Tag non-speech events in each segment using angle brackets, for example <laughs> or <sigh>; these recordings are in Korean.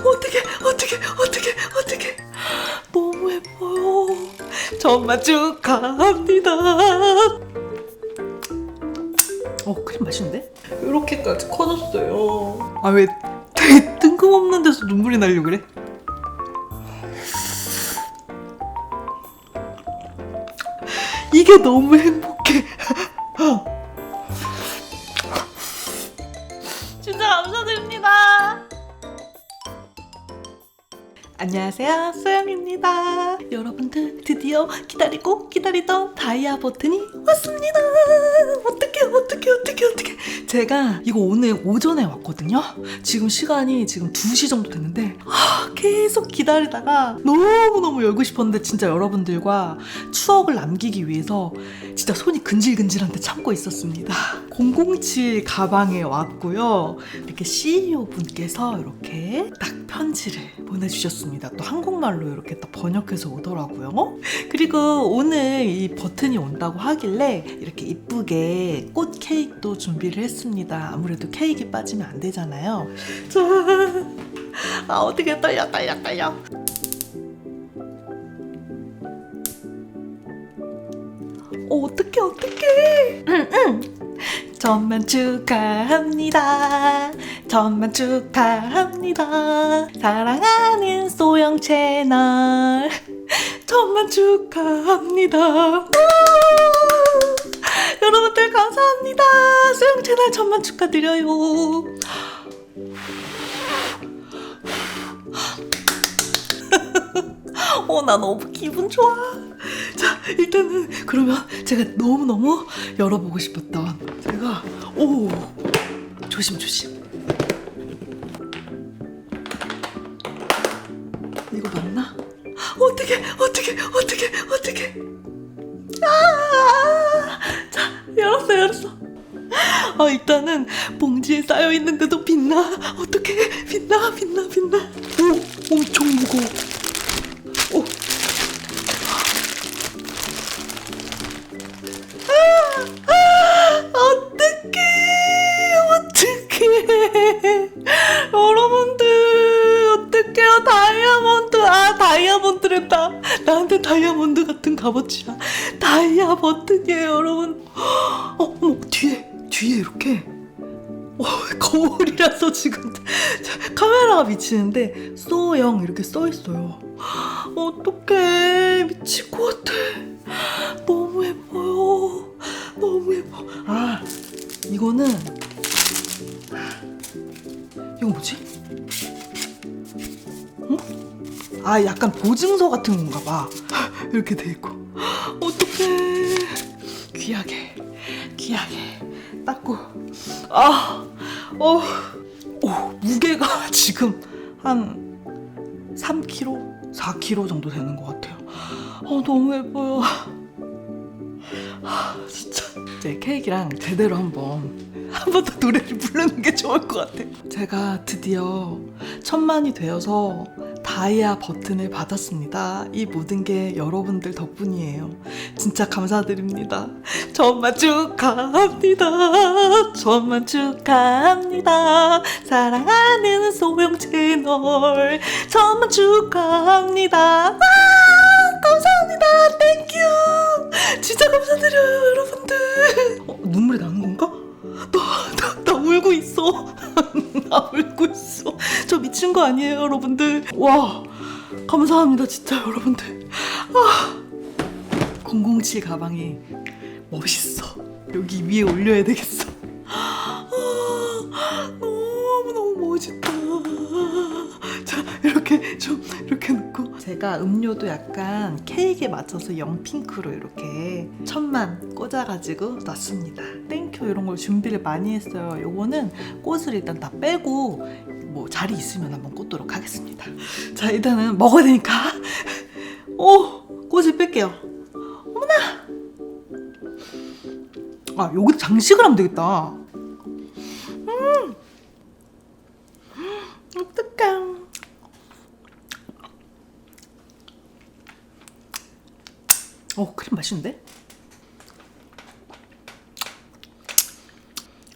어떻게 어떻게 어떻게 어떻게 너무 예뻐요. 정말 축하합니다. 어 크림 맛있는데? 이렇게까지 커졌어요. 아 왜 되게 뜬금없는 데서 눈물이 나려고 그래? 이게 너무 행복해. 진짜 감사드립니다. 안녕하세요, 소영입니다. 여러분들 드디어 기다리고 기다리던 다이아 버튼이 왔습니다. 어떻게 어떻게 어떻게 어떻게? 제가 이거 오늘 오전에 왔거든요. 지금 시간이 지금 2시 정도 됐는데 아, 계속 기다리다가 너무 너무 열고 싶었는데 진짜 여러분들과 추억을 남기기 위해서 진짜 손이 근질근질한데 참고 있었습니다. 007 가방에 왔고요. 이렇게 CEO 분께서 이렇게 딱 편지를 보내주셨습니다. 또 한국말로 이렇게 딱 번역해서 오더라고요. 그리고 오늘 이 버튼이 온다고 하길래 이렇게 이쁘게 꽃 케이크도 준비를 했습니다. 아무래도 케이크 빠지면 안 되잖아요. 짠! 아 어떻게 떨려 떨려 떨려. 어, 어떡해, 어떡해. 응, 응. 천만 축하합니다. 천만 축하합니다. 사랑하는 소영 채널. 천만 축하합니다. 우! 여러분들 감사합니다. 소영 채널 천만 축하드려요. <laughs> 어, 나 너무 기분 좋아. 자, 일단은 그러면 제가 너무너무 열어보고 싶었던 제가 오 조심 조심 이거 맞나? 어떻게 어떻게 어떻게 어떻게 아, 일단은 봉지에 쌓여 있는데도 빛나. 어떻게 빛나 빛나 빛나. 오, 엄청 무거워. 오. 어떡해 어떡해 여러분들 어떡해요 다이아몬드 아 다이아몬드랬다 나한테 다이아몬드 같은 값어치야 다이아 버튼이에요 여러분 어 뒤에 이렇게 어, 거울이라서 지금 자, <laughs> 카메라가 비치는데 소영 이렇게 써 있어요 어떡해 미칠 것 같아 너무 예뻐요 너무 예뻐. 아, 이거는 이거 뭐지? 어? 아, 약간 보증서 같은 건가 봐. <laughs> 이렇게 돼 있고. 어떡해. 귀하게 닦고. 아, 어, 오, 무게가 <laughs> 지금 한 3kg, 4kg 정도 되는 것 같아요. 어, 너무 예뻐요. 아, 진짜 제 케이크랑 제대로 한번 한 번 더 노래를 부르는 게 좋을 것 같아요. 제가 드디어 천만이 되어서 다이아 버튼을 받았습니다. 이 모든 게 여러분들 덕분이에요. 진짜 감사드립니다. 천만 축하합니다. 천만 축하합니다. 사랑하는 소영 채널 천만 축하합니다. 미친 거 아니에요, 여러분들. 와, 감사합니다, 진짜, 여러분들. 아, 007 가방이 멋있어. 여기 위에 올려야 되겠어. 아, 너무 너무 멋있다. 자, 이렇게 좀, 이렇게 놓고. 제가 음료도 약간 케이크에 맞춰서 영핑크로 이렇게 천만 꽂아가지고 놨습니다. 땡큐 이런 걸 준비를 많이 했어요. 요거는 꽃을 일단 다 빼고 뭐 자리 있으면 한번 꽂도록 하겠습니다. 자, 일단은 먹어야 되니까. 오, 꽃을 뺄게요. 어머나! 아, 여기다 장식을 하면 되겠다. 음! 어떡해. 어, 크림 맛있는데?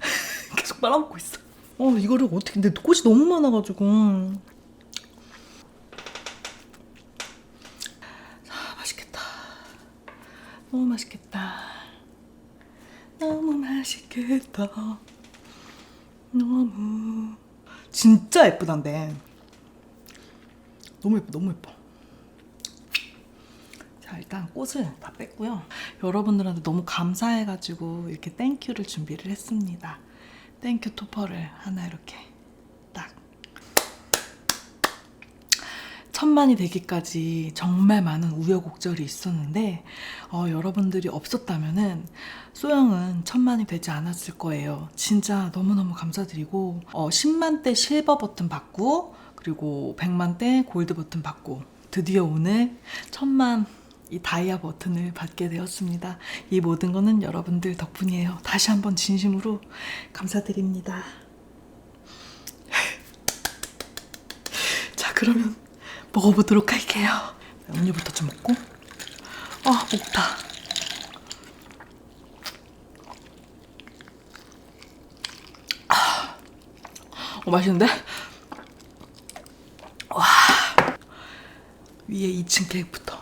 <laughs> 계속 빨아먹고 있어. 어 이거를 어떻게 근데 꽃이 너무 많아가지고. 아 맛있겠다. 너무 맛있겠다. 너무 맛있겠다. 너무. 진짜 예쁘단데. 너무 예뻐 너무 예뻐. 자 일단 꽃을 다 뺐고요. 여러분들한테 너무 감사해가지고 이렇게 땡큐를 준비를 했습니다. 땡큐 토퍼를 하나 이렇게 딱. 천만이 되기까지 정말 많은 우여곡절이 있었는데 어, 여러분들이 없었다면은 소영은 천만이 되지 않았을 거예요. 진짜 너무너무 감사드리고 어, 10만 대 실버 버튼 받고 그리고 100만 대 골드 버튼 받고 드디어 오늘 천만 이 다이아 버튼을 받게 되었습니다. 이 모든 거는 여러분들 덕분이에요. 다시 한번 진심으로 감사드립니다. <laughs> 자, 그러면 먹어보도록 할게요. 음료부터 좀 먹고. 아, 목타. 아, 어, 맛있는데? 와, 위에 2층 케이크부터.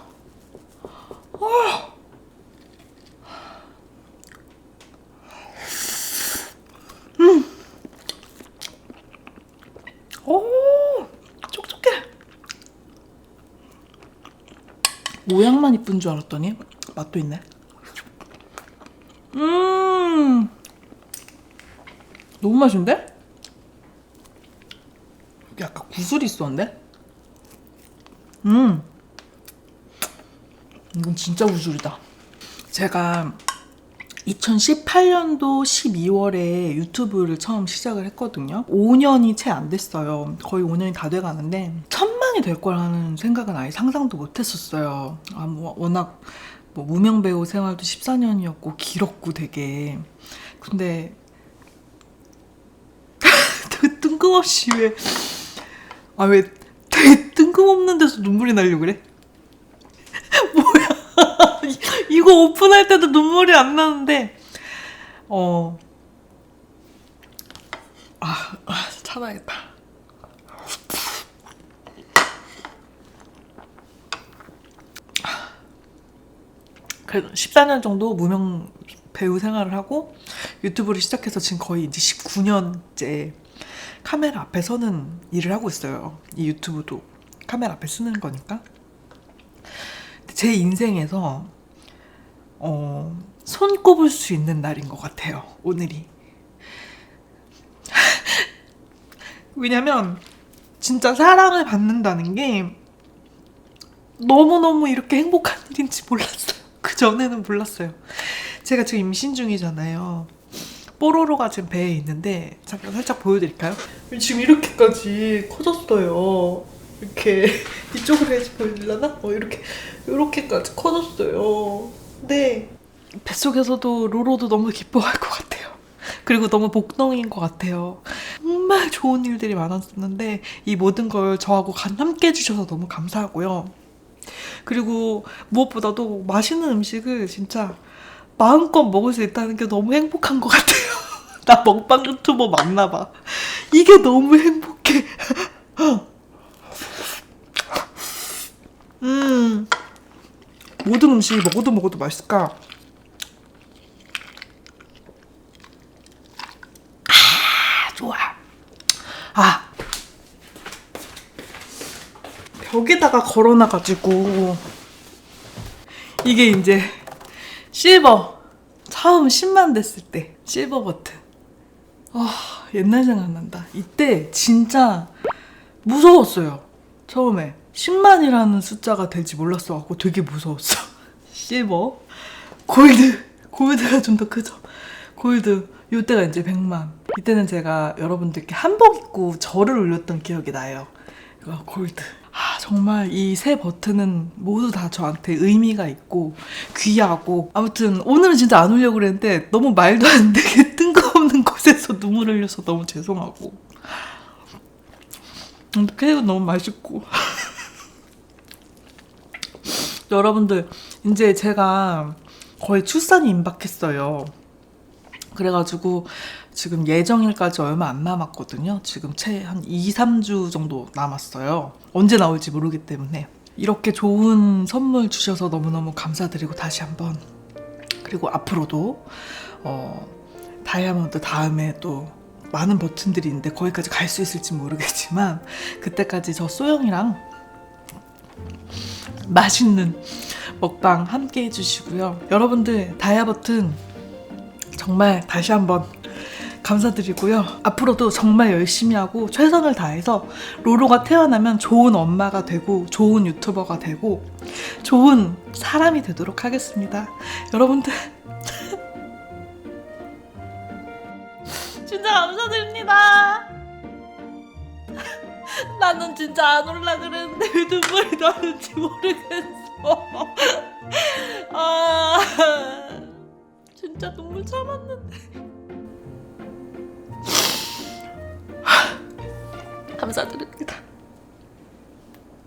오, 촉촉해. 모양만 이쁜 줄 알았더니 맛도 있네. 음, 너무 맛있는데? 약간 구슬이 있었는데? 음, 이건 진짜 구슬이다. 제가 2018년도 12월에 유튜브를 처음 시작을 했거든요. 5년이 채 안 됐어요. 거의 5년이 다 돼가는데 천만이 될 거라는 생각은 아예 상상도 못 했었어요. 아, 뭐 워낙 뭐 무명 배우 생활도 14년이었고 길었고 되게 근데 <laughs> 뜬금없이 왜 아 왜 되게 뜬금없는 데서 눈물이 나려고 그래? <laughs> 뭐야 <laughs> 이거 오픈할 때도 눈물이 안 나는데 어 아, 아 참아야겠다. 그래도 14년 정도 무명 배우 생활을 하고 유튜브를 시작해서 지금 거의 이제 19년째 카메라 앞에 서는 일을 하고 있어요. 이 유튜브도 카메라 앞에 쓰는 거니까. 제 인생에서 어, 손 꼽을 수 있는 날인 것 같아요. 오늘이. <laughs> 왜냐면 진짜 사랑을 받는다는 게 너무너무 이렇게 행복한 일인지 몰랐어요. 그 전에는 몰랐어요. 제가 지금 임신 중이잖아요. 뽀로로가 지금 배에 있는데 잠깐 살짝 보여드릴까요? 지금 이렇게까지 커졌어요. 이렇게 <laughs> 이쪽으로 해야지 보여드려나? 어 이렇게 이렇게까지 커졌어요. 근데 뱃속에서도 로로도 너무 기뻐할 것 같아요. 그리고 너무 복덩인 것 같아요. 정말 좋은 일들이 많았었는데 이 모든 걸 저하고 간 함께 해주셔서 너무 감사하고요. 그리고 무엇보다도 맛있는 음식을 진짜 마음껏 먹을 수 있다는 게 너무 행복한 것 같아요. <laughs> 나 먹방 유튜버 맞나 봐. 이게 너무 행복해. <laughs> 음. 모든 음식이 먹어도 먹어도 맛있을까? 아, 좋아. 아. 벽에다가 걸어놔가지고. 이게 이제 실버. 처음 10만 됐을 때 실버 버튼. 아 옛날 생각난다. 이때 진짜 무서웠어요. 처음에 10만이라는 숫자가 될지 몰랐어갖고 되게 무서웠어. <laughs> 실버. 골드. 골드가 좀 더 크죠. 골드. 이때가 이제 100만. 이때는 제가 여러분들께 한복 입고 절을 올렸던 기억이 나요. 골드. 아, 정말 이 세 버튼은 모두 다 저한테 의미가 있고 귀하고 아무튼 오늘은 진짜 안 울려고 그랬는데 너무 말도 안 되게 <laughs> 뜬금없는 곳에서 눈물 흘려서 너무 죄송하고. 음, 케이크 너무 맛있고. <laughs> 여러분들 이제 제가 거의 출산이 임박했어요. 그래가지고 지금 예정일까지 얼마 안 남았거든요. 지금 채 한 2, 3주 정도 남았어요. 언제 나올지 모르기 때문에. 이렇게 좋은 선물 주셔서 너무너무 감사드리고 다시 한번 그리고 앞으로도 어, 다이아몬드 다음에 또 많은 버튼들이 있는데 거기까지 갈 수 있을지 모르겠지만 그때까지 저 소영이랑 맛있는 먹방 함께 해주시고요. 여러분들 다이아 버튼 정말 다시 한번 감사드리고요. 앞으로도 정말 열심히 하고 최선을 다해서 로로가 태어나면 좋은 엄마가 되고 좋은 유튜버가 되고 좋은 사람이 되도록 하겠습니다. 여러분들 <laughs> 진짜 감사드립니다. 나는 진짜 안 올라 그랬는데 왜 눈물이 나는지 모르겠어. <laughs> 아 진짜 눈물 참았는데. zaten